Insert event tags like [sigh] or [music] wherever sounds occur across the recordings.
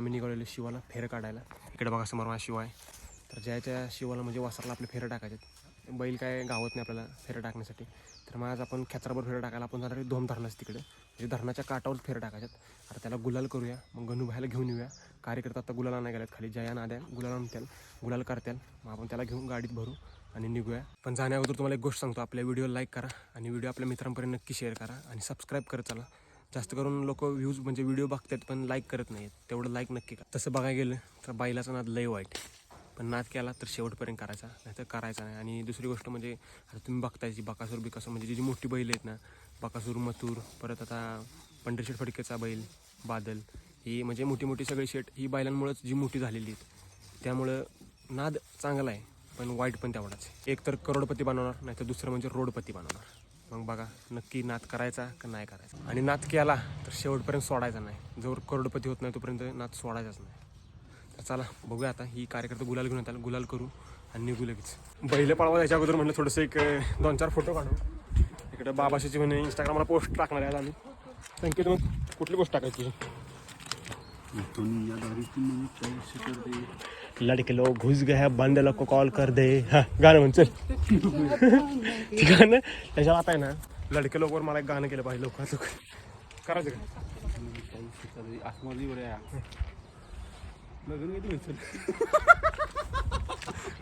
आम्ही निघालेलो शिवाला फेर काढायला. इकडे बघा समोर माझा शिवा आहे. तर ज्याच्या शिवाला म्हणजे वासरला आपले फेरं टाकायचे बैल काय गावत नाही आपल्याला फेरं टाकण्यासाठी. तर मग आज आपण खेचराभर फेरं टाकायला आपण जाणार धोम धरणाच तिकडे. म्हणजे धरणाच्या काठावर फेरं टाकायच्यात आता त्याला गुलाल करूया. मग गणू भायला घेऊन येऊया. कार्यकर्ता आता गुलाला नाही गेल्यात खाली जया नाद्या गुलाल आणत्याल गुलाल करत्याल मग आपण त्याला घेऊन गाडीत भरू आणि निघूया. पण जाण्या अगोदर तुम्हाला एक गोष्ट सांगतो. आपल्या व्हिडिओ लाईक करा आणि व्हिडिओ आपल्या मित्रांपर्यंत नक्की शेअर करा आणि सबस्क्राईब करत चला. जास्त करून लोक व्ह्यूज म्हणजे व्हिडिओ बघतात पण लाईक करत नाहीत. तेवढं लाईक नक्की का तसं बघायला गेलं तर बैलाचा नाद लय वाईट. पण नाद केला तर शेवटपर्यंत करायचा नाही तर करायचा नाही. आणि दुसरी गोष्ट म्हणजे आता तुम्ही बघताय जी बकासूर बिकासूर म्हणजे जी जी मोठी बैल आहेत ना बकासूर मथूर परत आता पंढरशेठ फडकेचा बैल बादल ही म्हणजे मोठी मोठी सगळी शेट ही बैलांमुळेच जी मोठी झालेली आहेत. त्यामुळं नाद चांगला आहे पण वाईट पण तेवढाच एक तर करोडपती बनवणार नाही तर दुसरं म्हणजे रोडपती बनवणार. मग बघा नक्की नाद करायचा का नाही करायचा? आणि नात केला तर शेवटपर्यंत सोडायचा नाही. जोवर करोडपती होत नाही तोपर्यंत नात सोडायचाच नाही. तर चला बघूया आता ही कार्यकर्ता गुलाल घेऊन येतात. गुलाल करू आणि निघू लगेच. बैल पळवा याच्या अगोदर म्हटलं थोडंसं एक दोन चार फोटो काढू. इकडे बाबाशीची म्हणे इंस्टाग्रामला पोस्ट टाकणार आहे आम्ही. संकेत मग कुठली पोस्ट टाकायची? लड़के लोग घुस गए हैं बंद लोग को कॉल कर दे। हा गाणं म्हण चल। गाणं त्याच्यावर आता आहे ना लडके लोकवर मला एक गाणं केलं पाहिजे लोक करायचं का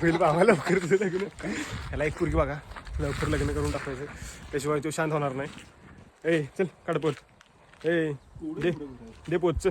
होईल बाबा लवकर तुझं लग्न। त्याला एक पुरगी बघा लवकर लग्न करून टाकायचं त्याशिवाय तो शांत होणार नाही। ए चल काढ पोच ए दे दे पोच चल।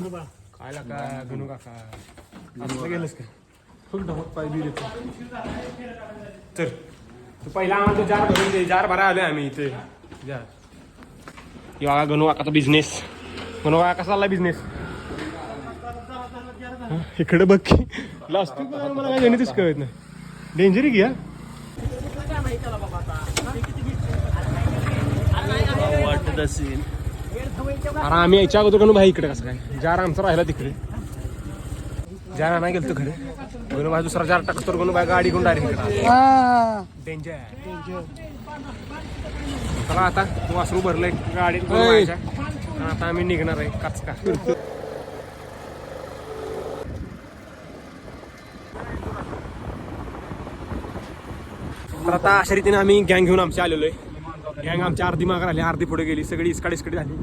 नका. काय लागा गणू काका असं गेलंस का? फक्त ढवत पाय बिल तर तू पहिला आम्हाला तो जार भरून दे. जार भरा आले आम्ही इथे. जार बघा गणू काकाचा बिझनेस गणू काका कसा चालला बिझनेस इकडे बघ की. प्लास्टिक मला काय गणितच कळत नाही. डेंजर घ्या वाटत असेल. अरे आम्ही याच्या अगोदर गणू भाई इकडे कसं काय? जार आमचा राहिला तिकडे. जार नाही गेलतो खरे. गणू भाई दुसरा जार टाकतो गणू भाई गाडी घेऊन डायरेक्ट डेंजर चला आता तू वासरू भरलंय गाडीत आता आम्ही निघणार आहे काचका तर आता अशा रीतीने आम्ही गँग घेऊन आमची आलेलो आहे. गँग आमची अर्धी मागं आली अर्धी पुढे गेली सगळी इसकाडी इसकडी झाली.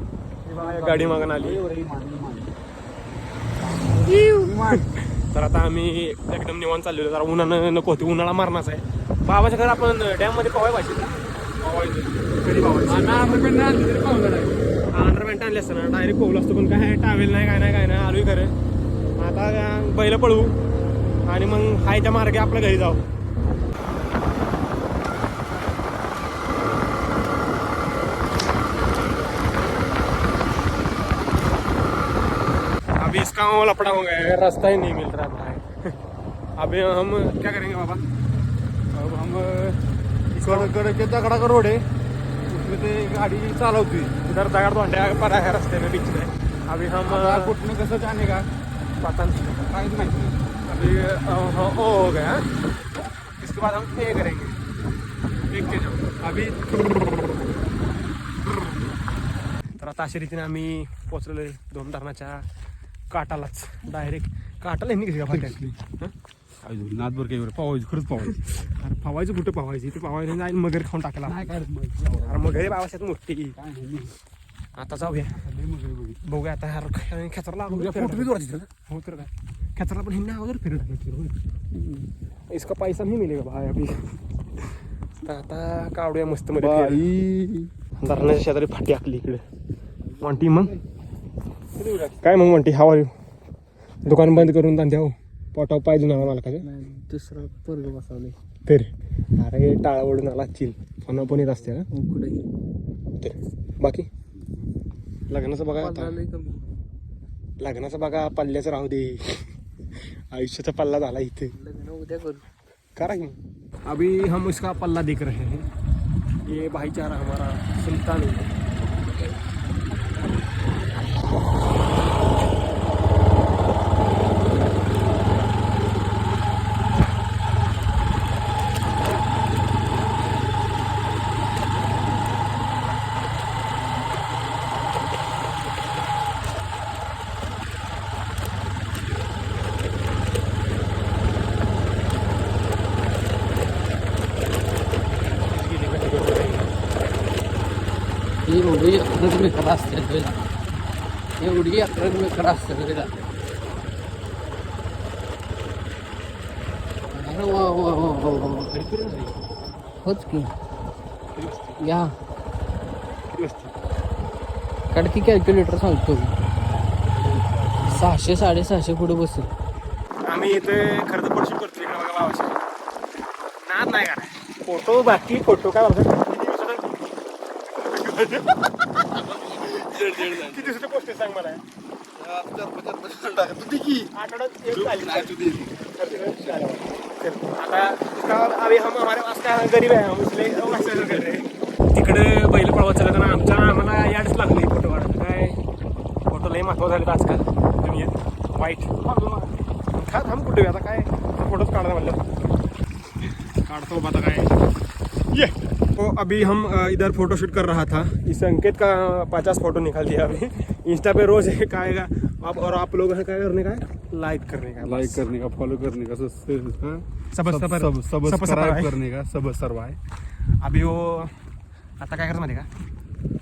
गाडी मागून आली तर आता आम्ही एकदम निवांत चाललेलो जरा उन्हानं नको होती उन्हाळा मारणाच आहे. बाबाच्या घर आपण डॅममध्ये पवाय पाहिजे अंडरपॅन्ट आणले असतं ना डायरेक्ट पोहलो असतो पण काय टावेल नाही काय नाही काय नाही आलोय खरं. आता बैल पळवू आणि मग हाय त्या मार्गे आपल्या घरी जाऊ. अभी इसका वो लपड़ा हो। गया है रास्ता ही नहीं मिल रहा भाई [laughs] अभी हम क्या करेंगे बाबा? अब हमकडे दगडाचा रोड। आहे उसमें ते गाडी चालवतोय इधर दगड़ तोंड्या पड़ा है रास्ते में बीच में। अभी हम कुठनं कसं जाणे का? पता नहीं. अभी अ, हाँ, ओ हो गया इसके बाद हम पे करेंगे। एक के जाऊ अभी तर आता अशा रीतीने आम्ही पोचलेलो आहे दोन धरणाच्या काटालाच. डायरेक्ट काटाला यांनी का काय झालं, नादभर काही पावायचं खरंच पावायचं. अरे पवायचं कुठं पवायचं? ते पवायला जाईल मगर खाऊन टाकला काय काय मग? अरे मगर पावाशात मोठी. नाही आता जाऊया. बघूया आता यार खेचरला ना हो तर काय. खेचरला पण हिंना अगोदर फिरत इसका पैसा नहीं मिलेगा भाई अभी. तर आता कावडूया मस्त मध्ये धरणाच्या शेजारी फाटी आखली इकडे. वांटी मग? काय मग वांटी हवा दुकान बंद करून धंद्या हो. पोटाव पाय जुना मला का दुसरा पोरग बसवले तर अरे टाळा ओढून आला चिल फन पण येत असते ना? कुठे? तर बाकी? लग्नाचं बघा आता. कमी. लग्नाचं बघा पल्ल्याचं राहू दे. आयुष्याचा पल्ला झाला इथे. लग्न उद्या करू. करा की अभी हम इसका पल्ला देख रहे हैं. ये भाईचारा हमारा सुल्तान है. ही एवढी अकरा मेकर असते तुला एवढी अकरा मेकर असते तुला अरे वा वा वा वा वा होच की. या. कडकी कॅल्क्युलेटर सांगतो. सहाशे साडेसहाशे पुढे बसेल. आम्ही इथे खरं तर फोटोशूट करतो इकडे बघा बाबाशी नाद नाही का? फोटो बाकी फोटो काय बोलतात किती दिवसाचे पोस्ट सांग मला. आठवड्यात एक. आता इसका अभी हम हमारे पास क्या गरीब आहे हम इसलिए हम ऐसे कर रहे हैं. तिकडे बैल पळवत चालताना आमच्या आम्हाला याडच लागली फोटो काढायला. काय? फोटो लय महत्त्व झाले आजकाल. दुनियेत वाईट. खा थांब कुठे? आता काय? फोटोच काढा म्हणलं. काढतो आता काय? ये. तो अभी हम इधर फोटो शूट कर रहा था। इस अंकित का पचास फोटो निकाल दिया अभी। इंस्टा पे रोज एक आएगा। आप और आप लोग क्या करने का? लाइक करने का। लाइक करने का फॉलो करने का सब सब्सक्राइब करने का सब सर्व आहे अभी वो आता काय करायचं माहिती का?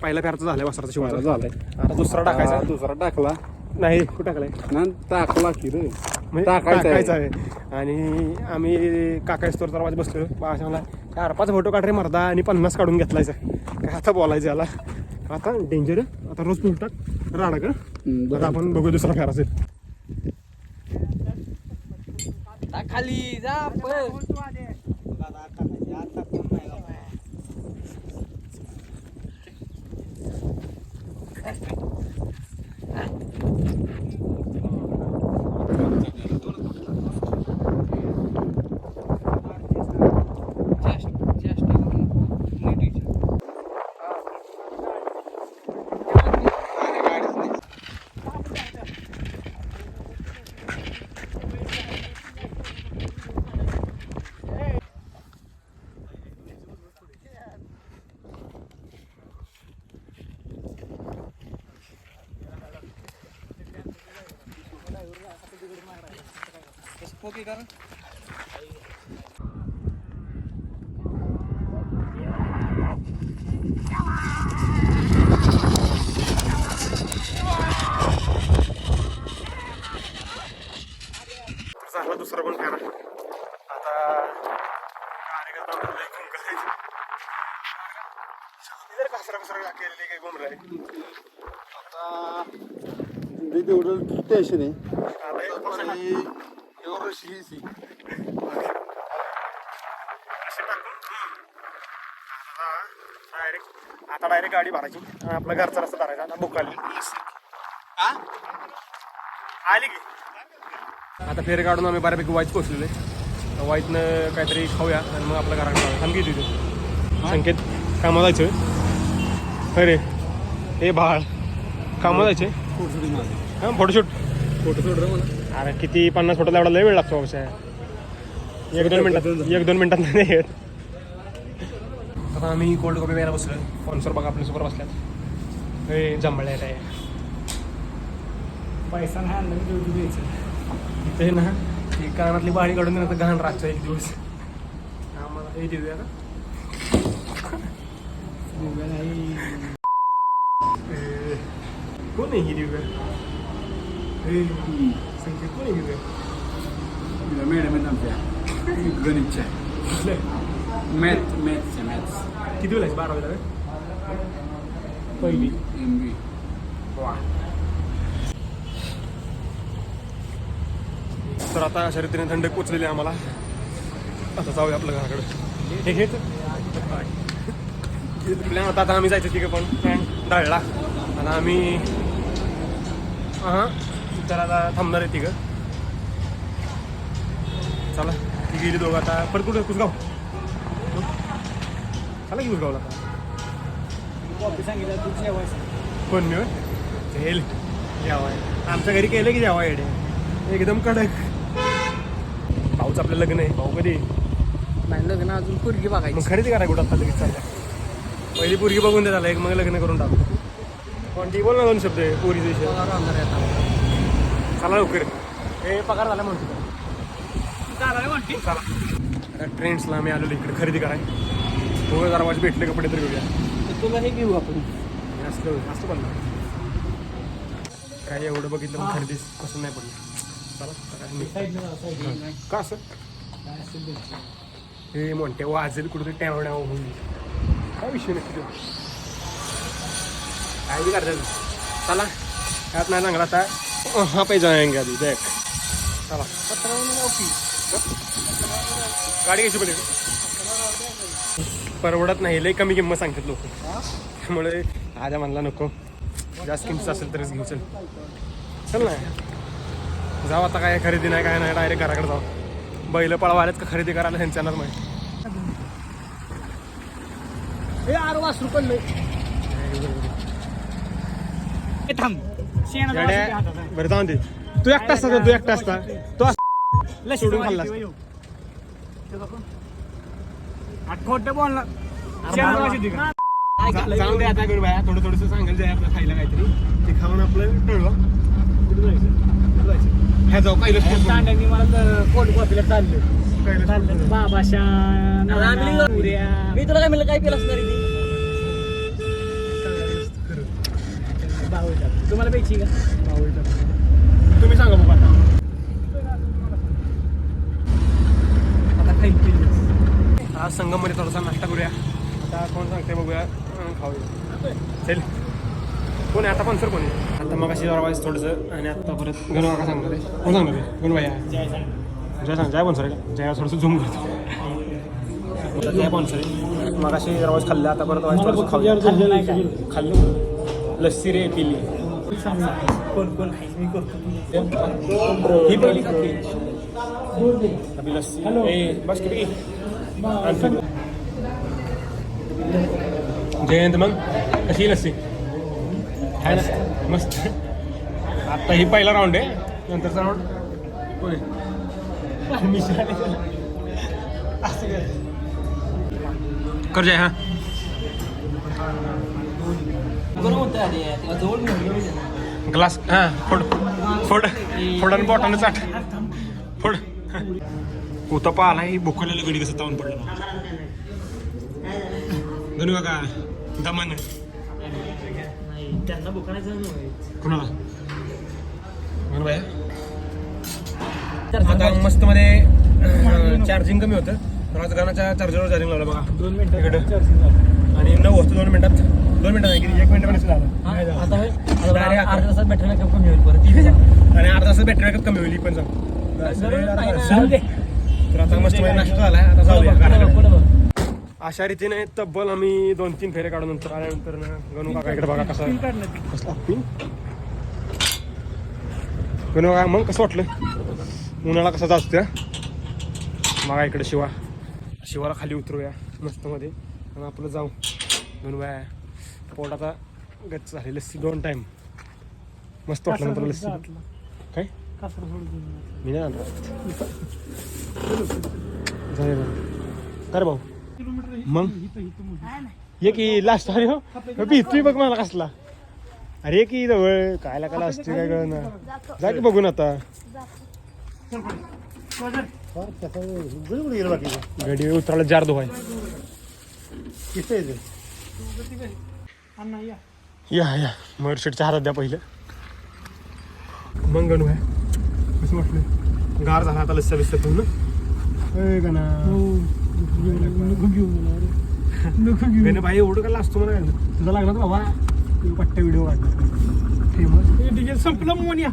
पहिला प्यारचं झालंय वस्त्राचं शिवायला झालंय. आता दुसरा टाकायचा दुसरा टाकला. नाही कुठं टाकलाय? ना टाकला की रे. म्हणजे टाकायचा आहे. आणि आम्ही दरवाजा बसलो मला चार पाच फोटो काढ रे मर्दा आणि पन्नास काढून घेतलायचं काय आता बोलायचं याला? आता डेंजर आता रोज बोलतात राडा का आता आपण बघू दुसरा फेर असेल. खाली जा पण झाला दुसरा पण फेरा आता. इधर कसरा कसरा केलेले काही घुम राहिले आता तेवढं टेन्शन आहे आता एक पावसाळा- आणि एवढं रशी सी असे टाकून, आता डायरेक्ट गाडी भरायची. आपला घरचा रस्ता धरायचा आता बुक आली. आली की? आता फेरे काढून आम्ही बऱ्यापैकी वाईट पोहोचलेले तर वाईटनं काहीतरी खाऊया आणि मग आपल्या घराकडे जाऊया. थांब तिथे संकेत कामाला जायचं अरे हे बाळ. कामाला जायचे हां फोटोशूट फोटो सोड रे मला अरे किती पन्नास फोटो एवढा लय वेळ लागतो अवश्य एक दोन मिनिटात एक दोन मिनिटात नाही येत. आता आम्ही कोल्ड कॉफी प्यायला बसलो स्पॉन्सर बघा आपल्यासमोर बसल्यात. हे जंभळे रे पैसा नाही आणला देऊ द्यायचं. इथे ना ही कानातली बाळी काढून देणार तर घाण रातचं एक दिवस. आम्हाला हे देऊया का? देऊया नाही. ए, कोण आहे ही दिव्या ए, संकेत कोण आहे दिव्या मॅडम आहे आमच्या. गणितच्या मॅथ मॅथच्या मॅथ्स किती वेळा बारावीला काय पहिली एम बी वा तर आता शर्यतीने थंड पोचलेली आहे आम्हाला. आता जाऊया आपल्या घराकडे. हे घेत. प्लॅन होता आता आम्ही जायचं तिकडे पण. प्लॅन ढळला आता आम्ही हां तर आता थांबणार आहे तिघं. चला ती गेली दोघं आता. परत कुठं? कुसगाव? चला की कुसगावला कोण मी होय? हेल जेवाय आमच्या घरी केलं की जेवा येडे एकदम कडक भाऊच आपलं लग्न आहे भाऊ कधी नाही लग्न अजून पोरगी मग बघायची खरेदी करा कुठं आता लगेच चालल्या पहिली पोरगी बघून दे झालं एक मग लग्न करून टाकू पण ती बोल ना दोन शब्द आहे पोरीचा विषय. चला लवकर हे पगार झाला म्हणतो चला ट्रेंड्सला आम्ही आलेलो इकडे खरेदी कराय दोघं जरा माझे भेटले कपडे तरी घेऊया तर तुला हे घेऊ आपण. हे असलं असतं पण काय एवढं बघितलं पण खरेदी पसंत नाही पडलं. चला नाही. का असं? हे म्हणते वाजेल कुठेतरी टॅव टॅव होऊन. काय विषय नक्की तो काय बी करतात चला त्यात नाही चांगला आता. हा पाहिजे जाएंगे आधी देख. चला. गाडी कशी पडेल? परवडत नाही. लई कमी किंमत सांगतात लोक. त्यामुळे आजा म्हणला नको. जास्त किंमत असेल तरच घेऊ चल. चल ना. जाऊ आता काय खरेदी नाही काय नाही डायरेक्ट घराकडे जाऊ. बैल पळवा आलेत का खरेदी करायला त्यांच्यानाच माहिती. हे आर वासरू पडलं थांब. येड्या, बरं जाऊन दे. तू एकटा असता तू एकटा असता. तो असता सोडून खाल्ला खोट बोलला जाऊन दे आता करू बाया थोडं थोडंसं सांगायला जाय आपलं खायला काहीतरी. ते खाऊन आपलं टळवा कुठं जायचं? कुठं जायचं? ह्या जाऊ काहीला तांड्यांनी मला कोल्ड कॉफीला चाललं. बाबाशा मी तुला काय म्हणलं काय केलं असणार ती तुम्हाला प्यायची का? तुम्ही सांगा बाबा आता. आता खायची आज संगममध्ये थोडासा नाश्ता करूया. आता कोण सांगते बघूया. खाऊया. चल. कोण आहे? आता पण सर कोण आहे? आता मग अशी जरा वाईस थोडंसं आणि आता परत गणू का सांगणार आहे. कोण सांगणार आहे? गणू भैया जय सांग. जय स्पॉन्सर आहे? जय थोडंसं झूम करतो. जय स्पॉन्सर आहे? मग अशी जरा वाईस खाल्लं आता परत वाईस थोडंसं खाऊया. खाल्लं. लस्सी रे पिली. कोण कोण मी करतो ही पहिली? अभी लस्सी. ए बस किती जयंत मग? कशी आहे लस्सी आहे ना. मस्त. आता ही पहिला राऊंड आहे. नंतरचा राऊंड कोण आहे कर जाय हा. ग्लास हा फोड. फोड. फोड बॉटल चाट फोड. उतपा आला ही बोकलेलं गडी कसं तावून पडलं गणू का दमन. त्यांना बुकायचं कुणाला? आता मस्त मध्ये चार्जिंग कमी होतं. तर आज गाण्याच्या चार्जरवर चार्जिंग लावलं बघा. दोन. मिनिटं आणि नऊ वाजता दोन मिनिटात दोन मिनिटात नाही एक मिनिट पण आता. तासात बॅटरी बॅकअप कमी होईल परत. आणि अर्धा तास बॅटरी बॅकअप कमी होईल पण सांग. तर आता मस्त नाश्ता झालाय आता बघ. अशा रीतीने तब्बल आम्ही दोन तीन फेरे काढून नंतर आल्यानंतर गणू काका इकडे बघा कसा कसला पिन गणू काका मग कसं वाटलं? उन्हाळा कसा जास्त बघा इकडे शिवा. शिवाला खाली उतरूया मस्त मध्ये. आणि आपलं जाऊ. गणू बाया पोट आता गच्च झाली लस्सी दोन टाइम मस्त वाटलं नंतर लस्सी. काय मी नाही आणणार जाऊया बरं. काय रे भाऊ मग ये की लास्ट अरे हो अबे, तू बघ मला कसला अरे की जवळ काय लागायला असते काय कळणार जा की बघून आता गडी उतरायला जार धुवाय या या मरशेटच्या हातात द्या पहिलं मग गणू आहे कसं वाटलं गार झाला आता लस्सा बिस्सा ए गणा भाई एवढं का असतो मला तुझा लागला बाबा. पट्टे व्हिडिओ काढणार. फेमस. डिझेल संपलं मोनिया.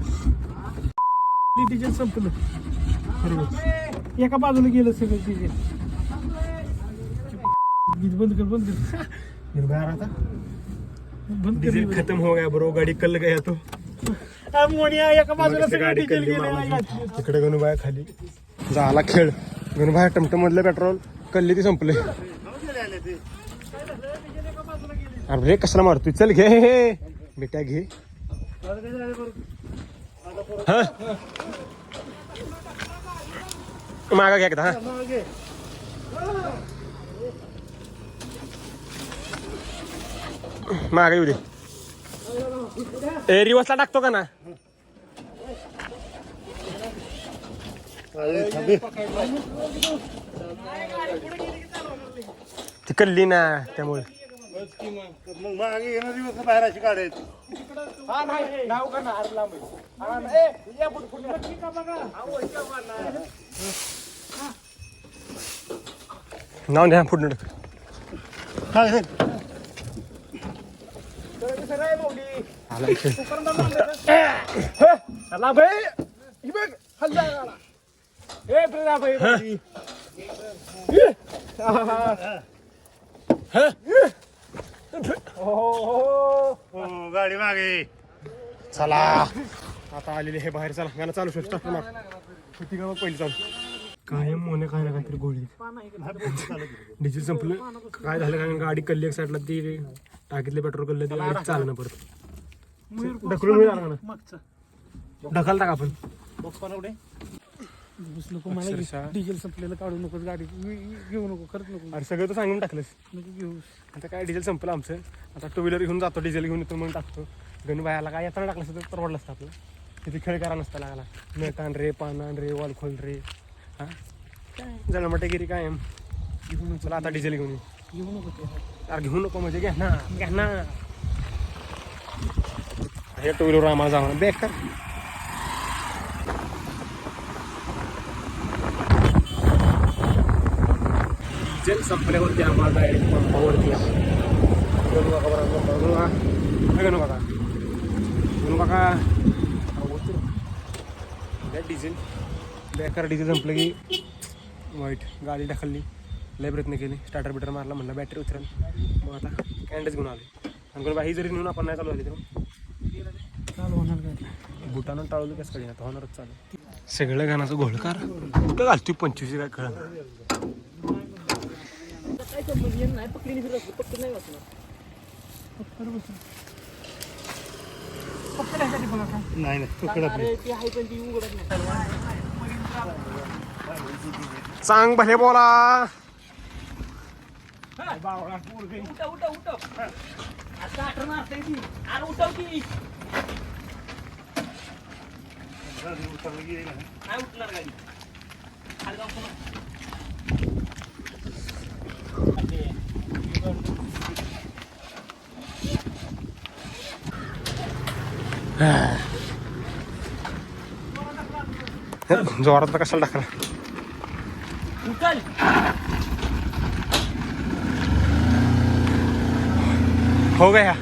डिझेल संपलं. बरोबर एका बाजूला गेलं सगळं डिझेल बंद कर बंद कर. निर्भयार आता. बंद डिझेल खतम हो गया बरो गाडी कल गया तो. मोनिया एका बाजूला सगळं डिझेल. इकडे गणूबाया खाली. झाला खेळ. गणूबाया टमटम मधलं पेट्रोल कल्ली ती संपले. अरे रे कशाला मारतोय? चल घे. हे बेटा घे. हा? मागा घ्या हा. मागा येऊ दे. ए रिवर्सला टाकतो का ना? ती कल्ली ना त्यामुळे. मग मागे येणारी दिवस हा नाही नाव. हा, द्या टाक काय? आला इथे चला. बे. ही बघ, हल्ला आला. ए, प्रेरा बाई, हो, गाडी मागे चला आता आलेले हे बाहेर चला. गाणं चालू शकतो टाकतो किती गाव पहिले चालू. कायम मोने काय ना काहीतरी गोळी. डिझेल संपलं. काय झालं? कारण गाडी कल्ली एक साईडला ती टाकीतले पेट्रोल कल्ले ती चालणं परत. ढकलून का ना मागचं. ढकलता का आपण? बॉक्स. बस नको मला अक्षरशः. डिझेल संपलेलं काढू नको गाडी. घेऊ नको खरंच नको. अरे सगळं तर सांगून टाकलंस. नको घेऊ. आता काय डिझेल संपलं आमचं? आता टू व्हीलर घेऊन जातो डिझेल घेऊन येतो मग टाकतो. गणबायाला काय येताना टाकलं असतं तर परवडलं असतं आपलं. तिथे खेळ करा नसता लागला. मेटान रे पानान रे वालखोल रे. हा? काय जळमटेगिरी काय घेऊन चला आता डिझेल घेऊन ये. घेऊ नको ते. अरे घेऊ नको म्हणजे घ्या ना. घ्या ना. हे टू व्हीलर आम्हाला जावं बेकार डिझेल संपल्यावरती आम्हाला डायरेक्ट पंपावरती गणू काका बरोबर गणू काका गणू काका. गणू काका. डिझेल बेकार डिझेल संपलं की वाईट. गाडी ढकलली. लय प्रयत्न केले. स्टार्टर बिटर मारला म्हणलं बॅटरी उतरेल. मग आता कॅन्डच घेऊन आले आणि बाई जरी नेऊन आपण नाही चालू आली तर बुटानं टाळलं कसं कडे आता होणारच चालू. सगळं गाण्याचं घोळकार? कुठं घालतोय पंचवीस काय कळ नाही नाही का नाही नाही तुकडं अरे ती आहे पण ती उघडत नाही. सांग भले बोला. उठा उठा उठा आता आठवण अरे उठव की काय उठणार गाडी जोरात तर कशाला टाकला? उचल हो गया.